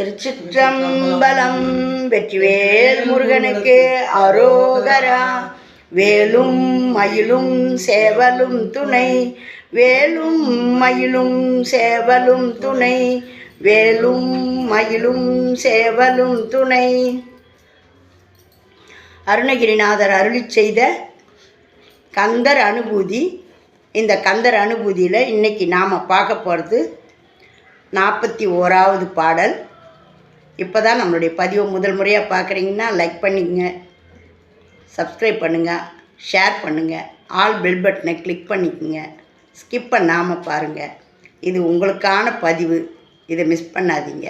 திருச்சிற்றம்பலம் வெற்றிவேல் முருகனுக்கு அரோகரா. வேலும் மயிலும் சேவலும் துணை. வேலும் மயிலும் சேவலும் துணை. வேலும் மயிலும் சேவலும் துணை. அருணகிரிநாதர் அருளி செய்த கந்தர் அனுபூதி. இந்த கந்தர் அனுபூதியில் இன்னைக்கு நாம் பார்க்க போகிறது நாற்பத்தி ஓராவது பாடல். இப்போ தான் நம்மளுடைய பதிவை முதல் முறையாக பார்க்குறீங்கன்னா லைக் பண்ணிக்கங்க சப்ஸ்கிரைப் பண்ணுங்கள் ஷேர் பண்ணுங்கள் ஆல் பெல் பட்டனை கிளிக் பண்ணிக்கோங்க. ஸ்கிப் பண்ணாமல் பாருங்கள் இது உங்களுக்கான பதிவு. இதை மிஸ் பண்ணாதீங்க.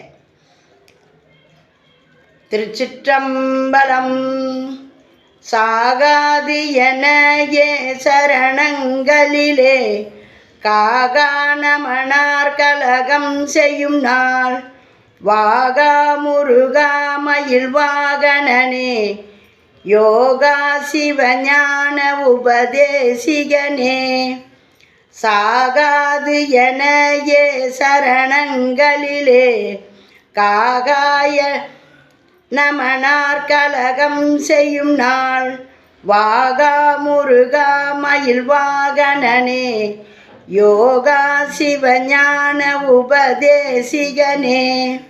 திருச்சிற்றம்பலம் சாகாது என ஏ சரணங்களிலே காகானமனார் கலகம் செய்யும் நாள் வாகா முருகா மயில் வாகனனே. யோகா சிவஞான உபதேசிகனே. சாகாது என ஏ சரணங்களிலே. காகாய நமனார் கலகம் செய்யும் நாள். வாகா முருகா மயில் வாகனனே. யோகா சிவஞான உபதேசிகனே.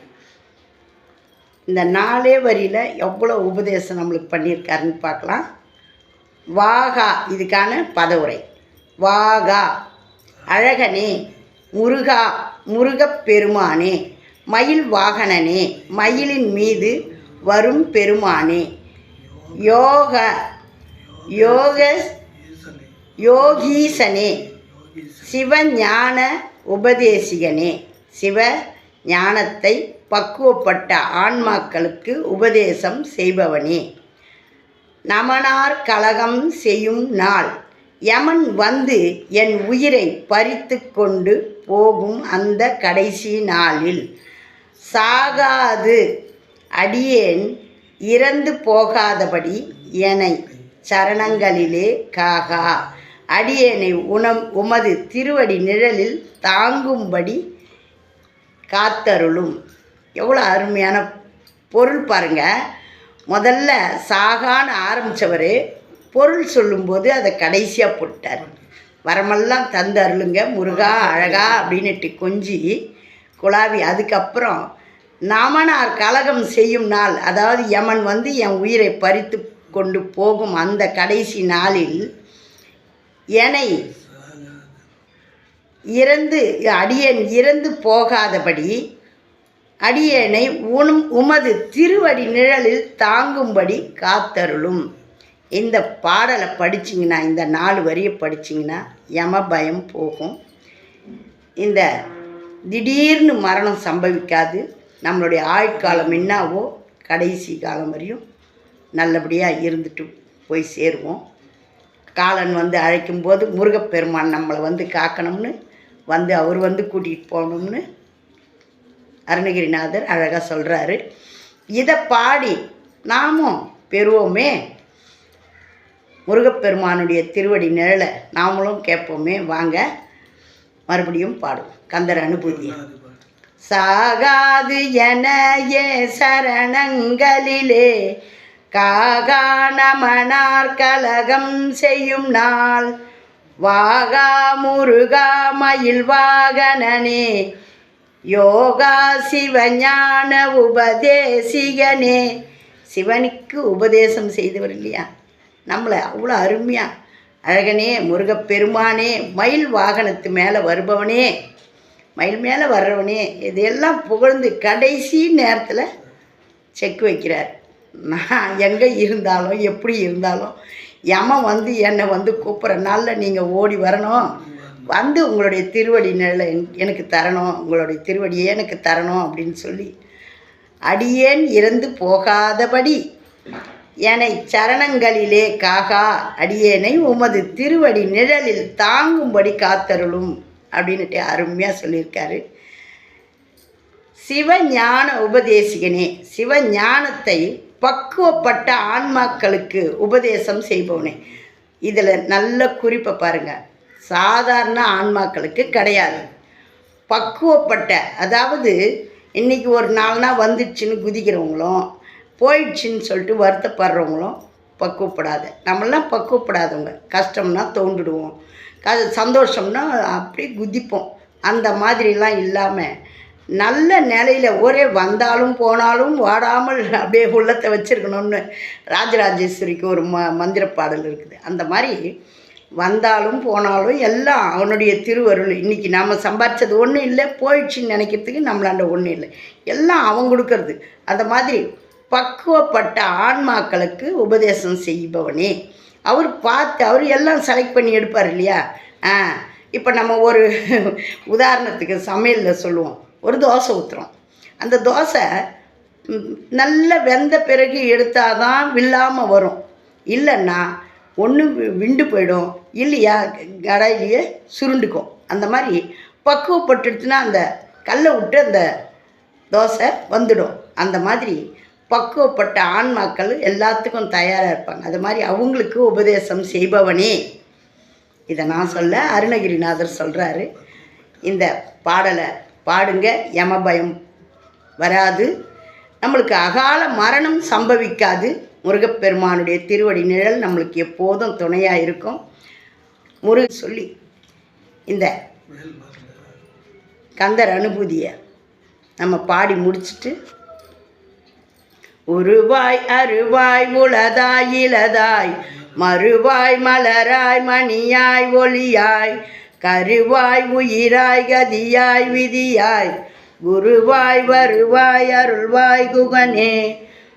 இந்த நாலே வரியில் எவ்வளோ உபதேசம் நம்மளுக்கு பண்ணியிருக்காருன்னு பார்க்கலாம். வாகா இதுக்கான பதவுரை. வாகா அழகனே முருகா முருகப் பெருமானே மயில் வாகனனே மயிலின் மீது வரும் பெருமானே. யோக யோக யோகீசனே சிவஞான உபதேசிகனே சிவ ஞானத்தை பக்குவப்பட்ட ஆன்மாக்களுக்கு உபதேசம் செய்பவனே. நமனார் கலகம் செய்யும் நாள். யமன் வந்து என் உயிரை பறித்து கொண்டு போகும் அந்த கடைசி நாளில். சாகாது அடியேன் இறந்து போகாதபடி என்னை சரணங்களிலே காகா. அடியேனை உணம் உமது திருவடி நிழலில் தாங்கும்படி காத்தருளும். எவ்வளோ அருமையான பொருள் பாருங்கள் முதல்ல சாகான்னு ஆரம்பித்தவர் பொருள் சொல்லும்போது அதை கடைசியாக போட்டார். வரமெல்லாம் தந்து அருளுங்க முருகா அழகா அப்படின்னுட்டு கொஞ்சி குழாவி. அதுக்கப்புறம் நாமனார் கலகம் செய்யும் நாள் அதாவது யமன் வந்து என் உயிரை பறித்து கொண்டு போகும் அந்த கடைசி நாளில் என்னை இறந்து அடியன் இறந்து போகாதபடி அடியேனை உணும் உமது திருவடி நிழலில் தாங்கும்படி காத்தருளும். இந்த பாடலை படிச்சிங்கன்னா இந்த நாலு வரியை படிச்சிங்கன்னா யம பயம் போகும். இந்த திடீர்னு மரணம் சம்பவிக்காது. நம்மளுடைய ஆயுட்காலம் என்னாவோ கடைசி காலம் வரையும் நல்லபடியாக இருந்துட்டு போய் சேருவோம். காலன் வந்து அழைக்கும்போது முருகப்பெருமான் நம்மளை வந்து காக்கணும்னு வந்து அவர் வந்து கூட்டிகிட்டு போகணும்னு அருணகிரிநாதர் அழகாக சொல்கிறாரு இதை பாடி நாமும் பெறுவோமே. முருகப்பெருமானுடைய திருவடி நிழலை நாமளும் கேட்போமே. வாங்க மறுபடியும் பாடுவோம். கந்தர் அனுபூதி. சாகாது என ஏ சரணங்களிலே காகாணமனார் கலகம் செய்யும் நாள். வாகா முருகா மயில் வாகனனே யோகா சிவஞான உபதேசிகனே. சிவனுக்கு உபதேசம் செய்தவர் இல்லையா? நம்மளை அவ்வளோ அருமையாக அழகனே முருகப்பெருமானே மயில் வாகனத்து மேலே வருபவனே மயில் மேலே வர்றவனே இதையெல்லாம் புகழ்ந்து கடைசி நேரத்தில் செக் வைக்கிறார். நான் எங்கே இருந்தாலும் எப்படி இருந்தாலும் யமன் வந்து என்னை வந்து கூப்பிட்ற நாளில் நீங்கள் ஓடி வரணும். வந்து உங்களுடைய திருவடி நிழலை எனக்கு தரணும் உங்களுடைய திருவடியே எனக்கு தரணும் அப்படின்னு சொல்லி அடியேன் இறந்து போகாதபடி என்னை சரணங்களிலே காகா அடியேனை உமது திருவடி நிழலில் தாங்கும்படி காத்தருளும் அப்படின்ட்டு அருமையாக சொல்லியிருக்காரு. சிவஞான உபதேசிகனே சிவஞானத்தை பக்குவப்பட்ட ஆன்மாக்களுக்கு உபதேசம் செய்பவனே. இதில் நல்ல குறிப்பை பாருங்கள் சாதாரண ஆன்மாக்களுக்கு கிடையாது. பக்குவப்பட்ட அதாவது இன்றைக்கி ஒரு நாள்னா நாள் வந்துடுச்சுன்னு குதிக்கிறவங்களும் போயிடுச்சுன்னு சொல்லிட்டு வருத்தப்படுறவங்களும் பக்குவப்படாத. நம்மளாம் பக்குவப்படாதவங்க. கஷ்டம்னா தோண்டுடுவோம். க சந்தோஷம்னா அப்படியே குதிப்போம். அந்த மாதிரிலாம் இல்லாமல் நல்ல நிலையில் ஒரே வந்தாலும் போனாலும் வாடாமல் அப்படியே உள்ளத்தை வச்சுருக்கணும்னு ராஜராஜேஸ்வரிக்கு ஒரு ம மந்திர பாடல் இருக்குது. அந்த மாதிரி வந்தாலும் போனாலும் எல்லாம் அவனுடைய திருவருள். இன்றைக்கி நாம் சம்பாரித்தது ஒன்றும் இல்லை போயிடுச்சுன்னு நினைக்கிறதுக்கு நம்மளாண்ட ஒன்றும் இல்லை. எல்லாம் அவன் கொடுக்கறது. அந்த மாதிரி பக்குவப்பட்ட ஆன்மாக்களுக்கு உபதேசம் செய்பவனே. அவர் பார்த்து அவர் எல்லாம் செலக்ட் பண்ணி எடுப்பார் இல்லையா? ஆ இப்போ நம்ம ஒரு உதாரணத்துக்கு சமையலில் சொல்லுவோம். ஒரு தோசை ஊற்றுறோம் அந்த தோசை நல்ல வெந்த பிறகு எடுத்தால் தான் வில்லாமல் வரும். இல்லைன்னா ஒன்று விண்டு போயிடும் இல்லையா? கடாயிலேயே சுருண்டுக்கும். அந்த மாதிரி பக்குவப்பட்டுடுச்சுன்னா அந்த கல்லை விட்டு அந்த தோசை வந்துடும். அந்த மாதிரி பக்குவப்பட்ட ஆன்மாக்கள் எல்லாத்துக்கும் தயாராக இருப்பாங்க. அது மாதிரி அவங்களுக்கு உபதேசம் செய்பவனே. இதை நான் சொல்ல அருணகிரிநாதர் சொல்கிறாரு இந்த பாடலை பாடுங்க யமபயம் வராது. நம்மளுக்கு அகால மரணம் சம்பவிக்காது. முருகப்பெருமானுடைய திருவடி நிழல் நம்மளுக்கு எப்போதும் துணையாக இருக்கும். முருக சொல்லி இந்த கந்தர் அனுபூதியை நம்ம பாடி முடிச்சிட்டு உருவாய் அருவாய் உளதாய் இளதாய் மறுவாய் மலராய் மணியாய் ஒளியாய் கருவாய் உயிராய் கதியாய் விதியாய் குருவாய் வருவாய் அருள்வாய் குகனே